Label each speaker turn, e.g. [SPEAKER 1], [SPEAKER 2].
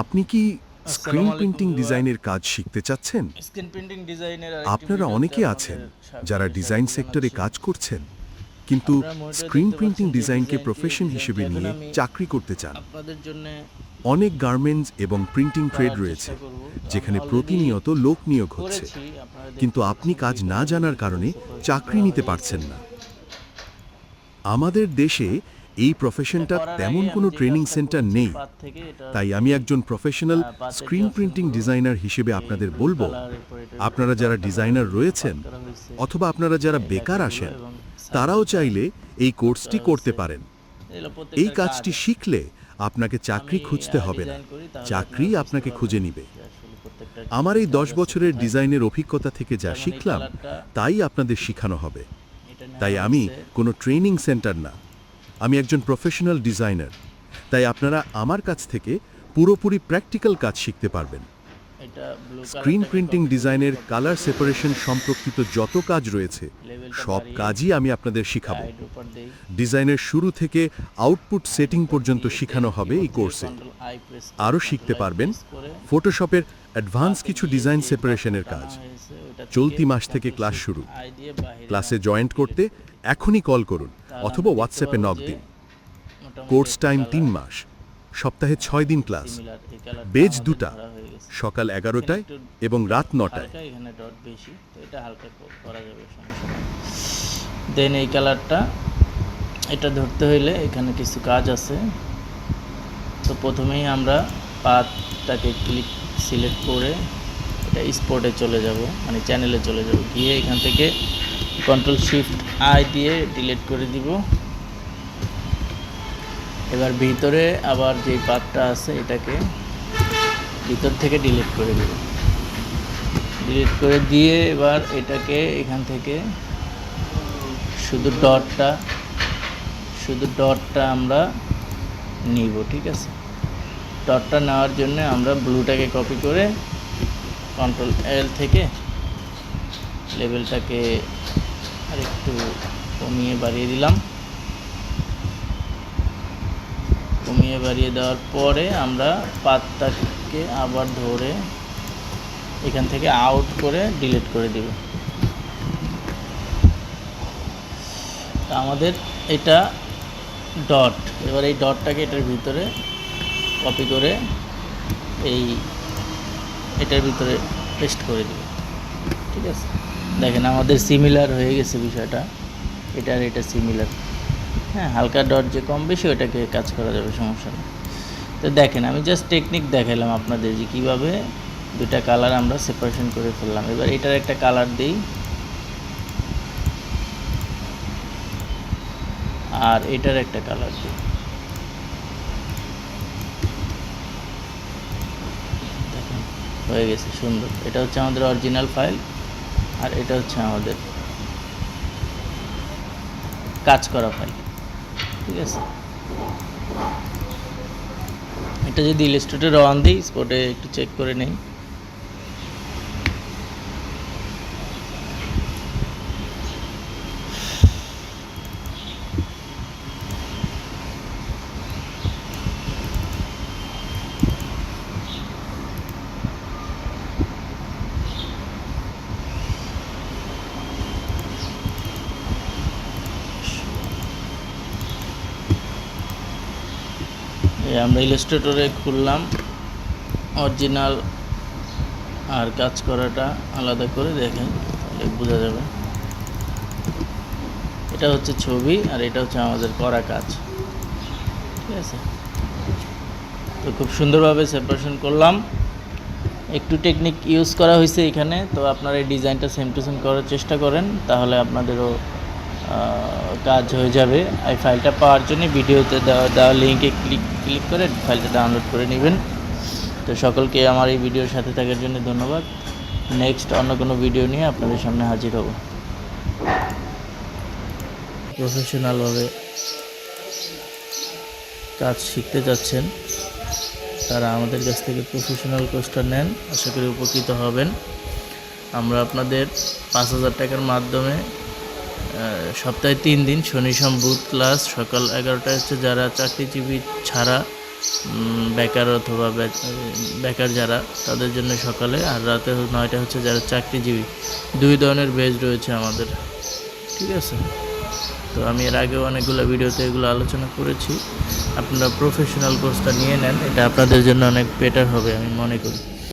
[SPEAKER 1] আপনি কি screen printing ডিজাইনের কাজ শিখতে চাচ্ছেন?
[SPEAKER 2] স্ক্রিন প্রিন্টিং ডিজাইনের
[SPEAKER 1] আপনারা অনেকে আছেন যারা ডিজাইন সেক্টরে কাজ করছেন। কিন্তু স্ক্রিন প্রিন্টিং ডিজাইনকে প্রফেশন হিসেবে নিয়ে চাকরি করতে চান। অনেক গার্মেন্টস এবং প্রিন্টিং ট্রেড রয়েছে যেখানে প্রতিনিয়ত লোক নিয়োগ হচ্ছে। কিন্তু আপনি কাজ না জানার কারণে চাকরি নিতে পারছেন না। আমাদের দেশে এই প্রফেশনটা তেমন কোনো ট্রেনিং সেন্টার নেই। তাই আমি একজন প্রফেশনাল স্ক্রিন প্রিন্টিং ডিজাইনার হিসেবে আপনাদের বলব আপনারা যারা ডিজাইনার রয়েছেন অথবা আপনারা যারা বেকার আসেন তারাও চাইলে এই কোর্সটি করতে পারেন। এই কাজটি শিখলে আপনাকে চাকরি খুঁজতে হবে না চাকরি আপনাকে খুঁজে নিবে। আমার এই দশ বছরের ডিজাইনের অভিজ্ঞতা থেকে যা শিখলাম তাই আপনাদের শেখানো হবে। তাই আমি। কোনো ট্রেনিং সেন্টার না আমি একজন প্রফেশনাল ডিজাইনার তাই আপনারা আমার কাছ থেকে পুরোপুরি প্র্যাকটিক্যাল কাজ শিখতে পারবেন স্ক্রিন প্রিন্টিং ডিজাইনের কালার সেপারেশন সম্পর্কিত যত কাজ রয়েছে সব কাজই আমি আপনাদের শিখাবো। ডিজাইনের শুরু থেকে আউটপুট সেটিং পর্যন্ত শেখানো হবে এই কোর্সে আরও শিখতে পারবেন ফটোশপের অ্যাডভান্স কিছু ডিজাইন সেপারেশনের কাজ চলতি মাস থেকে ক্লাস শুরু। ক্লাসে জয়েন্ট করতে। এখনই কল করুন অথবা হোয়াটসঅ্যাপে নক দিন। কোর্স টাইম তিন মাস। সপ্তাহে ছয় দিন ক্লাস বেজ দুটা। সকাল এগারোটায় এবং রাত নটায়।
[SPEAKER 2] দেন এই কালারটা এটা ধরতে হইলে এখানে কিছু কাজ আছে। তো প্রথমেই আমরা পাতটাকে ক্লিক সিলেক্ট করে এটা স্পটে চলে যাব মানে চ্যানেলে চলে যাব। গিয়ে এখান থেকে কন্ট্রোল শিফট আই দিয়ে ডিলিট করে দিব। এবার ভিতরে আবার যে পাতটা আছে এটাকে ভিতর থেকে ডিলিট করে দেব। ডিলিট করে দিয়ে এবার এটাকে এখান থেকে শুধু ডটটা শুধু ডটটা আমরা নিব, ঠিক আছে? ডটটা নেওয়ার জন্য আমরা ব্লুটাকে কপি করে কন্ট্রোল এল থেকে লেভেলটাকে আরেকটু কমিয়ে বাড়িয়ে দিলাম। কমিয়ে বাড়িয়ে দেওয়ার পরে আমরা পাতটাকে আবার ধরে এখান থেকে আউট করে ডিলিট করে দিব। তা আমাদের এটা ডট এবার এই ডটটাকে এটার ভিতরে কপি করে এই এটার ভিতরে পেস্ট করে দিব। ঠিক আছে? দেখেন, আমাদের সিমিলার হয়ে গেছে বিষয়টা। এটা আর এটা সিমিলার হ্যাঁ হালকা ডট যে কম বেশি, ওটাকে কাজ করা যাবে, সমস্যা নেই। তো দেখেন, আমি জাস্ট টেকনিক দেখালাম আপনাদের যে কীভাবে দুটা কালার আমরা সেপারেশন করে ফেললাম। এবার এটার একটা কালার দিই। আর এটার একটা কালার দিই। হয়ে গেছে, সুন্দর। এটা হচ্ছে আমাদের অরিজিনাল ফাইল আর এটা হচ্ছে আমাদের কাজ করা ফাইল ঠিক আছে? এটা যদি ইলিস্ট্রেটর অন দিই স্পটে একটু চেক করে নেই। আমরা ইলাস্ট্রেটরে খুললাম। অরিজিনাল আর কাজ করাটা আলাদা করে দেখেন, তাহলে বোঝা যাবে। এটা হচ্ছে ছবি আর এটা হচ্ছে আমাদের করা কাজ। ঠিক আছে? তো খুব সুন্দরভাবে সেপারেশন করলাম। একটু টেকনিক ইউজ করা হয়েছে এখানে, তো আপনারা এই ডিজাইনটা সেম টু সেম করার চেষ্টা করেন, তাহলে আপনাদেরও কাজ হয়ে যাবে। এই ফাইলটা পাওয়ার জন্য ভিডিওতে দেওয়া দেওয়া লিঙ্কে ক্লিক ক্লিক করে ফাইলটা ডাউনলোড করে নেবেন। তো সকলকে আমার এই ভিডিওর সাথে থাকার জন্য ধন্যবাদ। নেক্সট অন্য কোনো ভিডিও নিয়ে আপনাদের সামনে হাজির হব। প্রফেশনালভাবে কাজ শিখতে যাচ্ছেন, তারা আমাদের কাছ থেকে প্রফেশনাল কোর্সটা নেন, আশা করি উপকৃত হবেন। আমরা আপনাদের পাঁচ হাজার টাকার মাধ্যমে সপ্তাহে তিন দিন, শনি সোম বুধ ক্লাস সকাল এগারোটায় হচ্ছে যারা চাকরিজীবী ছাড়া বেকার অথবা বেকার যারা, তাদের জন্য সকালে, আর রাতে নয়টা হচ্ছে যারা চাকরিজীবী। দুই ধরনের বেজ রয়েছে আমাদের। ঠিক আছে? তো আমি এর আগে অনেকগুলো ভিডিওতে এগুলো আলোচনা করেছি। আপনারা প্রফেশনাল কোর্সটা নিয়ে নেন, এটা আপনাদের জন্য অনেক বেটার হবে, আমি মনে করি।